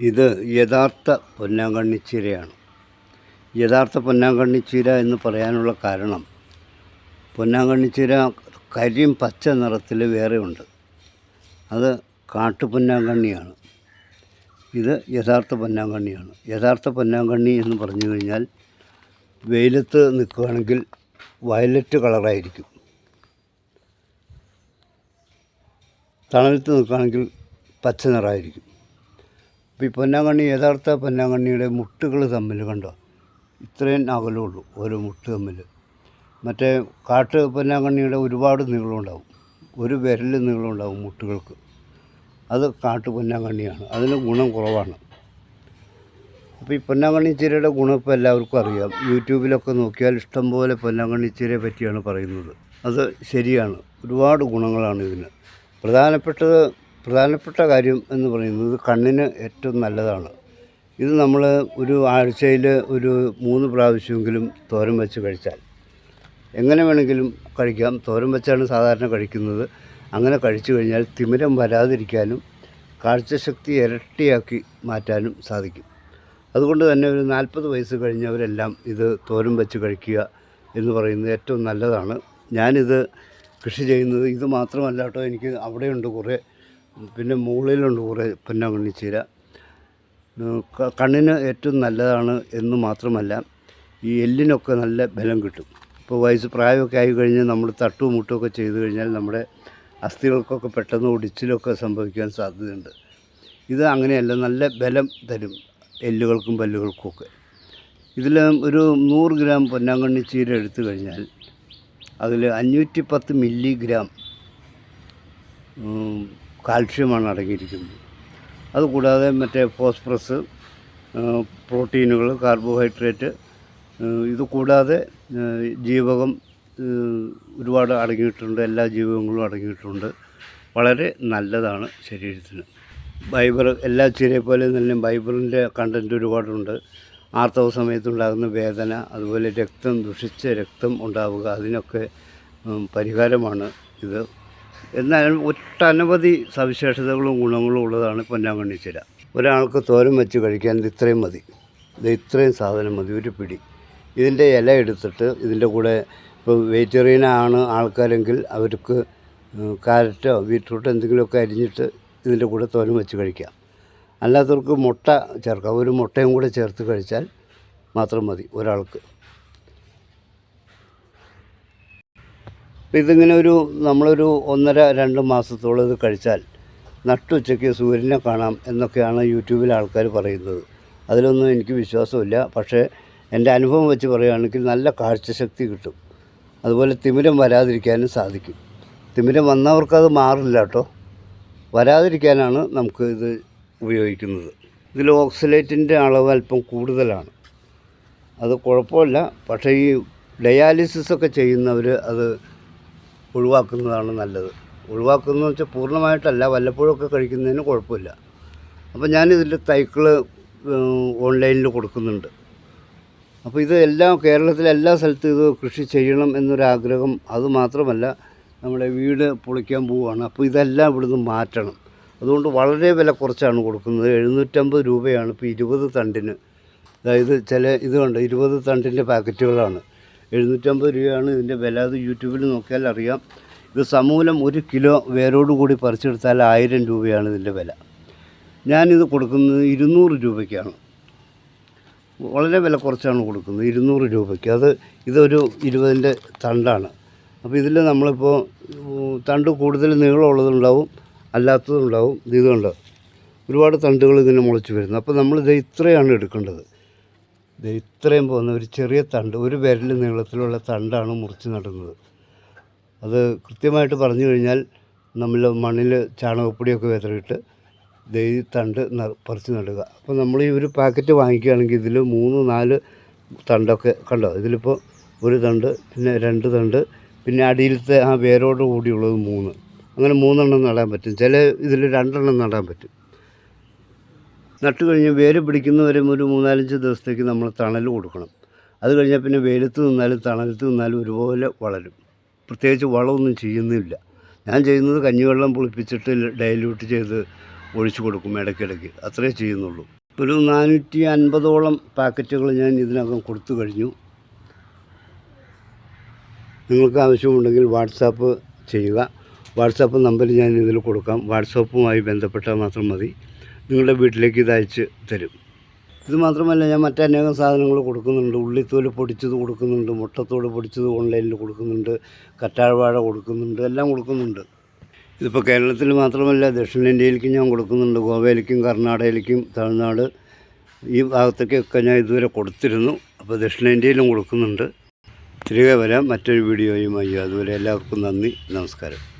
ഇത് യഥാർത്ഥ പൊന്നാങ്കണ്ണിച്ചീരയാണ് യഥാർത്ഥ പൊന്നാങ്കണ്ണിച്ചീര എന്ന് പറയാനുള്ള കാരണം പൊന്നാങ്കണ്ണിച്ചീര കരിയും പച്ച നിറത്തിൽ വേറെ ഉണ്ട്. അത് കാട്ടുപൊന്നാങ്കണ്ണിയാണ്. ഇത് യഥാർത്ഥ പൊന്നാങ്കണ്ണിയാണ്. യഥാർത്ഥ പൊന്നാങ്കണ്ണി എന്ന് പറഞ്ഞു കഴിഞ്ഞാൽ വെയിലത്ത് നിൽക്കുകയാണെങ്കിൽ വയലറ്റ് കളറായിരിക്കും. തണലത്ത് നിൽക്കുകയാണെങ്കിൽ പച്ച നിറമായിരിക്കും അപ്പോൾ ഈ പൊന്നാങ്കണ്ണി യഥാർത്ഥ പൊന്നാങ്കണ്ണിയുടെ മുട്ടുകൾ തമ്മിൽ കണ്ടോ? ഇത്രയും അകലമുള്ളൂ ഓരോ മുട്ട് തമ്മിൽ. മറ്റേ കാട്ട് പൊന്നാങ്കണ്ണിയുടെ ഒരുപാട് നീളമുണ്ടാവും ഒരു വിരൽ നീളമുണ്ടാവും മുട്ടുകൾക്ക്. അത് കാട്ട് പൊന്നാങ്കണ്ണിയാണ് അതിന് ഗുണം കുറവാണ്. അപ്പോൾ ഈ പൊന്നാങ്കണ്ണി ചീരയുടെ ഗുണം ഇപ്പോൾ എല്ലാവർക്കും അറിയാം. യൂട്യൂബിലൊക്കെ നോക്കിയാൽ ഇഷ്ടംപോലെ പൊന്നാങ്കണ്ണി ചീരയെ പറ്റിയാണ് പറയുന്നത്. അത് ശരിയാണ് ഒരുപാട് ഗുണങ്ങളാണ് ഇതിന്. പ്രധാനപ്പെട്ടത് പ്രധാനപ്പെട്ട കാര്യം എന്ന് പറയുന്നത് കണ്ണിന് ഏറ്റവും നല്ലതാണ്. ഇത് നമ്മൾ ഒരു ആഴ്ചയിൽ ഒരു മൂന്ന് പ്രാവശ്യമെങ്കിലും തോരൻ വെച്ച് കഴിച്ചാൽ. എങ്ങനെ വേണമെങ്കിലും കഴിക്കാം. തോരൻ വെച്ചാണ് സാധാരണ കഴിക്കുന്നത്. അങ്ങനെ കഴിച്ചു കഴിഞ്ഞാൽ തിമിരം വരാതിരിക്കാനും കാഴ്ചശക്തി ഇരട്ടിയാക്കി മാറ്റാനും സാധിക്കും. അതുകൊണ്ട് തന്നെ ഒരു നാൽപ്പത് വയസ്സ് കഴിഞ്ഞവരെല്ലാം ഇത് തോരം വെച്ച് കഴിക്കുക എന്ന് പറയുന്നത് ഏറ്റവും നല്ലതാണ്. ഞാനിത് കൃഷി ചെയ്യുന്നത് ഇത് മാത്രമല്ല കേട്ടോ. എനിക്ക് അവിടെയുണ്ട് കുറേ പിന്നെ മുകളിലുണ്ട് കുറേ പൊന്നാങ്കണ്ണിച്ചീര കണ്ണിന് ഏറ്റവും നല്ലതാണ് എന്ന് മാത്രമല്ല ഈ എല്ലിനൊക്കെ നല്ല ബലം കിട്ടും. ഇപ്പോൾ വയസ്സ് പ്രായമൊക്കെ ആയി കഴിഞ്ഞ് നമ്മൾ തട്ടും മുട്ടുമൊക്കെ ചെയ്ത് കഴിഞ്ഞാൽ നമ്മുടെ അസ്ഥികൾക്കൊക്കെ പെട്ടെന്ന് ഒടിച്ചിലൊക്കെ സംഭവിക്കാൻ സാധ്യതയുണ്ട്. ഇത് അങ്ങനെയല്ല നല്ല ബലം തരും എല്ലുകൾക്കും പല്ലുകൾക്കുമൊക്കെ ഇതിൽ ഒരു നൂറ് ഗ്രാം പൊന്നാങ്കണ്ണി ചീര എടുത്തു കഴിഞ്ഞാൽ അതിൽ അഞ്ഞൂറ്റി പത്ത് മില്ലിഗ്രാം കാൽഷ്യമാണ് അടങ്ങിയിരിക്കുന്നത്. അതുകൂടാതെ മറ്റേ ഫോസ്ഫറസ് പ്രോട്ടീനുകൾ കാർബോഹൈഡ്രേറ്റ് ഇത് കൂടാതെ ജീവകം ഒരുപാട് അടങ്ങിയിട്ടുണ്ട് എല്ലാ ജീവകങ്ങളും അടങ്ങിയിട്ടുണ്ട്. വളരെ നല്ലതാണ് ശരീരത്തിന്. ഫൈബർ എല്ലാ ചീരയെ പോലെ തന്നെ ഫൈബറിന്റെ കണ്ടന്റ് ഒരുപാടുണ്ട്. ആർത്തവ സമയത്തുണ്ടാകുന്ന വേദന അതുപോലെ രക്തം ദുഷിച്ച രക്തം ഉണ്ടാവുക അതിനൊക്കെ പരിഹാരമാണ് ഇത്. എന്നാലും ഒട്ടനവധി സവിശേഷതകളും ഗുണങ്ങളും ഉള്ളതാണ് പൊന്നാങ്കണ്ണി ചില ഒരാൾക്ക് തോരം വെച്ച് കഴിക്കാൻ ഇത് ഇത്രയും മതി. ഇത് ഇത്രയും സാധനം മതി ഒരു പിടി. ഇതിന്റെ ഇല എടുത്തിട്ട് ഇതിന്റെ കൂടെ ഇപ്പോൾ വെജിറ്റേറിയൻ ആണ് ആൾക്കാരെങ്കിൽ അവർക്ക് കാരറ്റോ ബീറ്റ്റൂട്ടോ എന്തെങ്കിലുമൊക്കെ അരിഞ്ഞിട്ട് ഇതിന്റെ കൂടെ തോരം വെച്ച് കഴിക്കാം. അല്ലാത്തവർക്ക് മുട്ട ചേർക്കാം. ഒരു മുട്ടയും കൂടെ ചേർത്ത് കഴിച്ചാൽ മാത്രം മതി ഒരാൾക്ക്. അപ്പോൾ ഇതിങ്ങനെ ഒരു നമ്മളൊരു ഒന്നര രണ്ട് മാസത്തോളം ഇത് കഴിച്ചാൽ നട്ടുച്ചയ്ക്ക് സൂര്യനെ കാണാം എന്നൊക്കെയാണ് യൂട്യൂബിൽ ആൾക്കാർ പറയുന്നത്. അതിലൊന്നും എനിക്ക് വിശ്വാസമില്ല. പക്ഷേ എന്റെ അനുഭവം വെച്ച് പറയുകയാണെങ്കിൽ നല്ല കാഴ്ചശക്തി കിട്ടും. അതുപോലെ തിമിരം വരാതിരിക്കാനും സാധിക്കും. തിമിരം വന്നവർക്കത് മാറില്ല കേട്ടോ. വരാതിരിക്കാനാണ് നമുക്ക് ഇത് ഉപയോഗിക്കുന്നത്. ഇതിൽ ഓക്സിലേറ്റിന്റെ അളവ് അല്പം കൂടുതലാണ്. അത് കുഴപ്പമില്ല. പക്ഷേ ഈ ഡയാലിസിസ് ഒക്കെ ചെയ്യുന്നവർ അത് ഒഴിവാക്കുന്നതാണ് നല്ലത്. ഒഴിവാക്കുന്നതെന്ന് വെച്ചാൽ പൂർണമായിട്ടല്ല വല്ലപ്പോഴൊക്കെ കഴിക്കുന്നതിന് കുഴപ്പമില്ല. അപ്പോൾ ഞാനിതിന്റെ തൈക്കൾ ഓൺലൈനിൽ കൊടുക്കുന്നുണ്ട്. അപ്പോൾ ഇത് എല്ലാ കേരളത്തിലെ എല്ലാ സ്ഥലത്തും ഇത് കൃഷി ചെയ്യണം എന്നൊരാഗ്രഹം അതുമാത്രമല്ല നമ്മുടെ വീട് പൊളിക്കാൻ പോവുകയാണ്. അപ്പോൾ ഇതെല്ലാം ഇവിടുന്ന് മാറ്റണം. അതുകൊണ്ട് വളരെ വില കുറച്ചാണ് കൊടുക്കുന്നത്. എഴുന്നൂറ്റമ്പത് രൂപയാണ് ഇപ്പോൾ ഇരുപത് തണ്ടിന്. അതായത് ചില ഇത് കണ്ട് ഇരുപത് തണ്ടിന്റെ പാക്കറ്റുകളാണ്. എഴുന്നൂറ്റമ്പത് രൂപയാണ് ഇതിന്റെ വില. അത് യൂട്യൂബിൽ നോക്കിയാൽ അറിയാം. ഇത് സമൂലം ഒരു കിലോ വേരോട് കൂടി പറിച്ചെടുത്താൽ ആയിരം രൂപയാണ് ഇതിന്റെ വില. ഞാനിത് കൊടുക്കുന്നത് ഇരുന്നൂറ് രൂപയ്ക്കാണ്. വളരെ വില കുറച്ചാണ് കൊടുക്കുന്നത് ഇരുന്നൂറ് രൂപയ്ക്ക്. അത് ഇതൊരു ഇരുപതിന്റെ തണ്ടാണ്. അപ്പോൾ ഇതിൽ നമ്മളിപ്പോൾ തണ്ട് കൂടുതൽ നീളമുള്ളതുണ്ടാവും അല്ലാത്തതുണ്ടാവും. ഇതുണ്ട് ഒരുപാട് തണ്ടുകൾ ഇങ്ങനെ മുളച്ച് വരുന്നു അപ്പോൾ നമ്മളിത് ഇത്രയാണ് എടുക്കേണ്ടത്. ഇത്രയും പോകുന്ന ഒരു ചെറിയ തണ്ട് ഒരു വിരൽ നീളത്തിലുള്ള തണ്ടാണ് മുറിച്ച് നടുന്നത്. അത് കൃത്യമായിട്ട് പറഞ്ഞു കഴിഞ്ഞാൽ നമ്മൾ മണ്ണിൽ ചാണകപ്പൊടിയൊക്കെ വിതറിയിട്ട് ഈ തണ്ട് പറിച്ച് നടുക. അപ്പോൾ നമ്മൾ ഈ ഒരു പാക്കറ്റ് വാങ്ങിക്കുകയാണെങ്കിൽ ഇതിൽ മൂന്ന് നാല് തണ്ടൊക്കെ കണ്ടോ? ഇതിലിപ്പോൾ ഒരു തണ്ട് പിന്നെ രണ്ട് തണ്ട് പിന്നെ അടിയിലത്തെ ആ വേരോട് കൂടിയുള്ളത് മൂന്ന്. അങ്ങനെ മൂന്നെണ്ണം നടാൻ പറ്റും. ചില ഇതിൽ രണ്ടെണ്ണം നടാൻ പറ്റും. നട്ട് കഴിഞ്ഞ് വേര് പിടിക്കുന്നവരും ഒരു മൂന്നാലഞ്ച് ദിവസത്തേക്ക് നമ്മൾ തണൽ കൊടുക്കണം. അത് കഴിഞ്ഞാൽ പിന്നെ വെയിലത്ത് നിന്നാലും തണലത്ത് നിന്നാലും ഒരുപോലെ വളരും. പ്രത്യേകിച്ച് വളമൊന്നും ചെയ്യുന്നില്ല. ഞാൻ ചെയ്യുന്നത് കഞ്ഞിവെള്ളം പുളിപ്പിച്ചിട്ട് ഡൈല്യൂട്ട് ചെയ്ത് ഒഴിച്ചു കൊടുക്കും ഇടയ്ക്കിടയ്ക്ക്. അത്രേ ചെയ്യുന്നുള്ളൂ. ഒരു നാനൂറ്റി അൻപതോളം പാക്കറ്റുകൾ ഞാൻ ഇതിനകം കൊടുത്തു കഴിഞ്ഞു. നിങ്ങൾക്ക് ആവശ്യമുണ്ടെങ്കിൽ വാട്സാപ്പ് ചെയ്യുക. വാട്സാപ്പ് നമ്പർ ഞാൻ ഇതിൽ കൊടുക്കാം. വാട്സാപ്പുമായി ബന്ധപ്പെട്ടാൽ മാത്രം മതി. നിങ്ങളുടെ വീട്ടിലേക്ക് ഇത് അയച്ച് തരും. ഇത് മാത്രമല്ല ഞാൻ മറ്റനേകം സാധനങ്ങൾ കൊടുക്കുന്നുണ്ട്. ഉള്ളിത്തോൽ പൊടിച്ചത് കൊടുക്കുന്നുണ്ട് മുട്ടത്തോട് പൊടിച്ചത് ഓൺലൈനിൽ കൊടുക്കുന്നുണ്ട് കറ്റാഴ്വാഴ കൊടുക്കുന്നുണ്ട് എല്ലാം കൊടുക്കുന്നുണ്ട്. ഇതിപ്പോൾ കേരളത്തിൽ മാത്രമല്ല ദക്ഷിണേന്ത്യയിലേക്കും ഞാൻ കൊടുക്കുന്നുണ്ട്. ഗോവയിലേക്കും കർണാടകയിലേക്കും തമിഴ്നാട് ഈ ഭാഗത്തേക്കൊക്കെ ഞാൻ ഇതുവരെ കൊടുത്തിരുന്നു. അപ്പോൾ ദക്ഷിണേന്ത്യയിലും കൊടുക്കുന്നുണ്ട്. തിരികെ വരാം. മറ്റൊരു വീഡിയോയുമായി അതുവരെ എല്ലാവർക്കും നന്ദി നമസ്കാരം.